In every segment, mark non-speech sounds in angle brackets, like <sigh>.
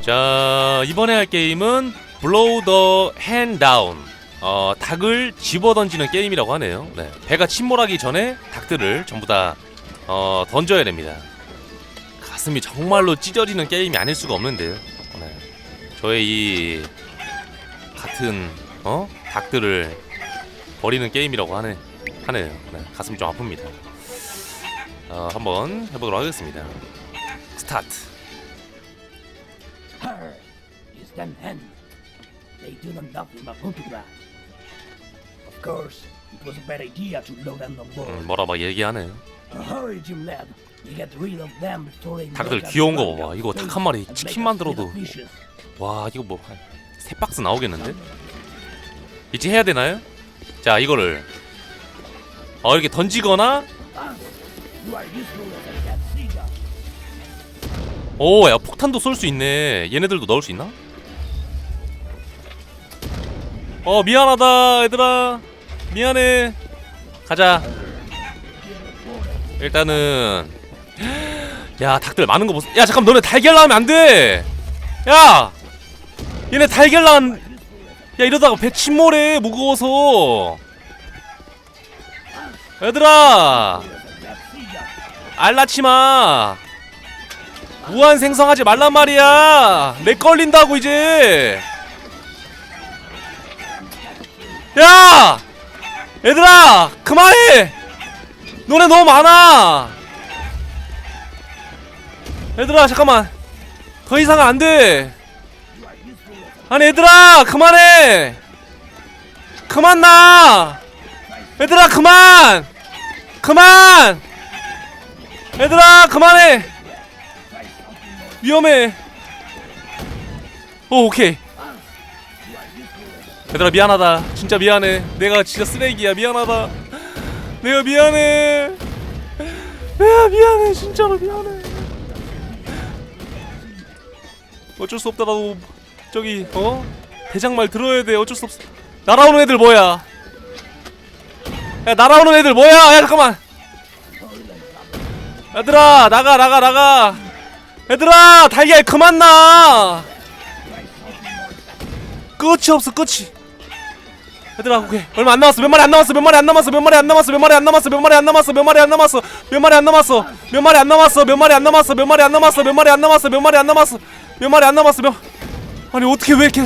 자 이번에 할 게임은 Blow the Hand Down. 어, 닭을 집어던지는 게임이라고 하네요. 네, 배가 침몰하기 전에 닭들을 전부 다 어, 던져야 됩니다. 가슴이 정말로 찢어지는 게임이 아닐 수가 없는데요. 네. 저의 이 같은 어? 닭들을 버리는 게임이라고 하네, 하네요. 네, 가슴이 좀 아픕니다. 어, 한번 해보도록 하겠습니다. 스타트 them hen. They do them nothing but photograph. Of course, it was a bad idea to load them on board. 음, 뭐라 막 얘기하네요 Uh, hurry, Jim lad. You get rid of them before they 닭들 귀여운 거 봐봐. 이거 닭 한 마리 치킨만 들어도. 와 이거 뭐한세 박스 나오겠는데? 이제 해야 되나요? 자 이거를 어 이렇게 던지거나 a. 오야 폭탄도 쏠 수 있네 얘네들도 넣을 수 있나? 어 미안하다 얘들아. 미안해. 가자. 일단은 <gasps> 야 닭들 많은 거 보소. 야 잠깐 너네 달걀 나오면 안돼. 야 얘네 달걀 나온 야 이러다가 배 침몰해 무거워서. 얘들아 알라치마. 무한 생성하지 말란 말이야. 내 걸린다고 이제 야! 얘들아 그만해! 너네 너무 많아! 얘들아 잠깐만. 더 이상은 안 돼. 아니 얘들아 그만해! 그만 나! 얘들아 그만! 그만! 얘들아 그만해! 위험해. 오 오케이 얘들아 미안하다. 진짜 미안해. 내가 진짜 쓰레기야. 미안하다. 내가 미안해. 내가 미안해. 진짜로 미안해. 어쩔 수 없다. 나도 저기 어? 대장말 들어야 돼. 어쩔 수 없어. 날아오는 애들 뭐야? 야 날아오는 애들 뭐야? 야 잠깐만. 얘들아 나가 나가 나가. 얘들아 달걀 그만 나 끝이 없어 끝이 얘들아 오케이 얼마 안 남았어 몇 마리 안 남았어 몇 마리 안 남았어 몇 마리 안 남았어 몇 마리 안 남았어 몇 마리 안 남았어 몇 마리 안 남았어 몇 마리 안 남았어 몇 마리 안 남았어 몇 마리 안 남았어 몇 마리 안 남았어 몇 마리 안 남았어 몇 마리 안 남았어 몇 마리 안 남았어 몇 아니 어떻게 왜 이렇게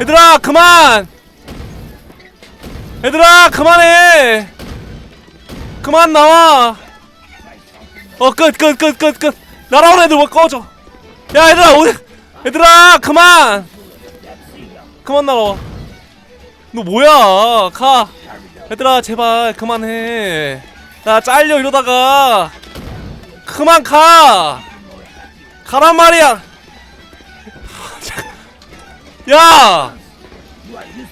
얘들아 그만 얘들아 그만해 그만 나와 어 끝 끝 끝 끝끝 날아오는 애들 뭐 꺼져 야 얘들아 어디 얘들아 그만 그만 날아와 너 뭐야? 가. 얘들아 제발 그만해. 나 잘려 이러다가. 그만 가. 가란 말이야. 야!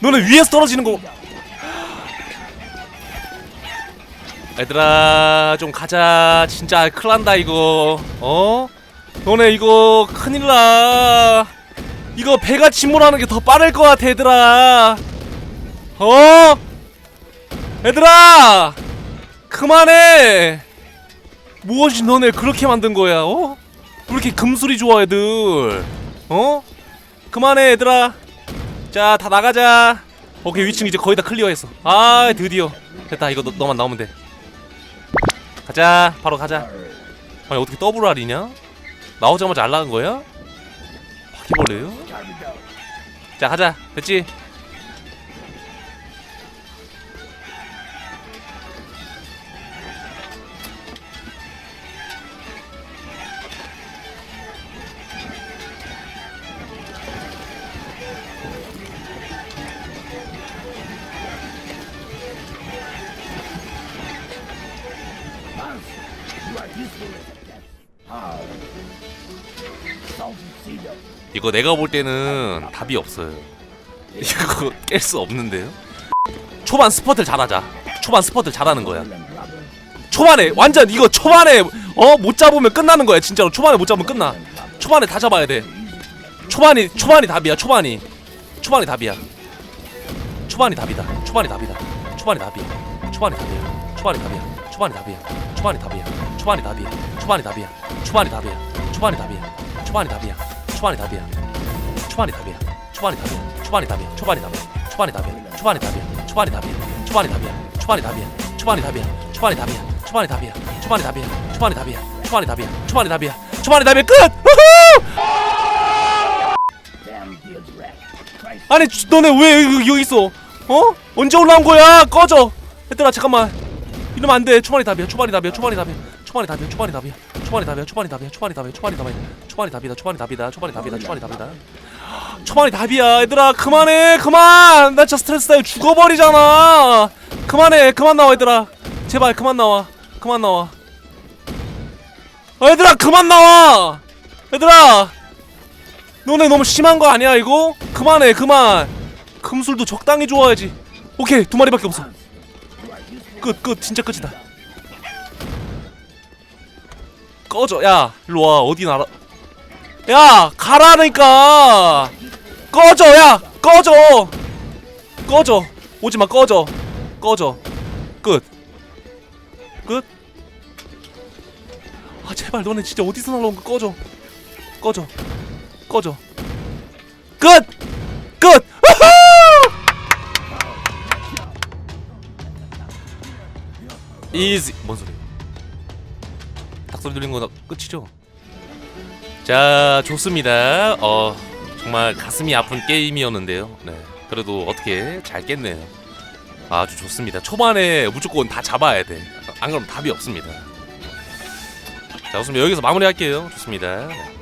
너네 위에서 떨어지는 거. 얘들아 좀 가자. 진짜 큰일난다 이거. 어? 너네 이거 큰일나. 이거 배가 침몰하는 게 더 빠를 것 같아 얘들아 어? 얘들아 그만해 무엇이 너네 그렇게 만든 거야 어? 왜 이렇게 금술이 좋아 애들 어? 그만해 얘들아 자 다 나가자 오케이 위층 이제 거의 다 클리어했어 아 드디어 됐다 이거 너, 너만 나오면 돼 가자 바로 가자 아니 어떻게 더블 알이냐 나오자마자 알 나간 거야? 바퀴벌레요? 자 가자 됐지? 이거 내가 볼 때는 답이 없어요 이거 깰 수 없는데요? 초반 스퍼트를 잘하자 초반 스퍼트를 잘하는 거야 초반에 완전 이거 초반에 어 못 잡으면 끝나는 거야 진짜로 초반에 못 잡으면 끝나 초반에 다 잡아야 돼 초반이 초반이 답이야 초반이 초반이 답이야 초반이 답이다 초반이 답이다 초반이 답이야 초반이 답이야 초반이 답이야 초반이 답이야 초반이 답이야 초반이 답이야 초반이 답이야 초반이 답이야 초반이 답이야 초반이 답이야 초반이 답이야 초반이 답이야 초반이 답이야 초반이 답이야 초반이 답이야 초반이 답이야 초반이 답이야 초반이 답이야 초반이 답이야 초반이 답이야 초반이 답이야 초반이 답이야 초반이 답이야 초반이 답이야 초반이 답이야 초반이 답이야 초반이 답이야 끝 guild rat. Christ. 아니 주- 너네 왜 여기, 있어 어 언제 올라온 거야 꺼져 얘들아 잠깐만 이러면 안 돼 초반이 답이야 초반이 답이야 초반이 답이야 초반이 답이야 초반이 답이야 초반이 답이야 초반이 답이야 초반이 답이야 초반이 답이야 초반이 답이다 초반이 답이다 초반이 답이다 초반이 답이다. 초반이 답이야 얘들아. 그만해 그만. 나 진짜 스트레스 쌓여 죽어버리잖아. 그만해 그만 나와 얘들아. 제발 그만 나와 그만 나와. 아, 얘들아 그만 나와. 얘들아 너네 너무 심한 거 아니야 이거? 그만해 그만. 금술도 적당히 좋아야지. 오케이 두 마리밖에 없어. 끝 끝. 진짜 끝이다 꺼져. 야 일로와. 어디 나라? 야 가라니까. 꺼져 야 꺼져. 꺼져. 오지마 꺼져. 꺼져. 끝. 끝? 아 제발 너네 진짜 어디서 날라온 거 꺼져. 꺼져. 꺼져. 끝! 끝! 이지 뭔 소리 닭소리 들린 거 끝이죠? 자 좋습니다. 어 정말 가슴이 아픈 게임이었는데요. 네 그래도 어떻게 잘 깼네요. 아주 좋습니다. 초반에 무조건 다 잡아야 돼 안 그러면 답이 없습니다. 자 좋습니다. 여기서 마무리할게요. 좋습니다. 네.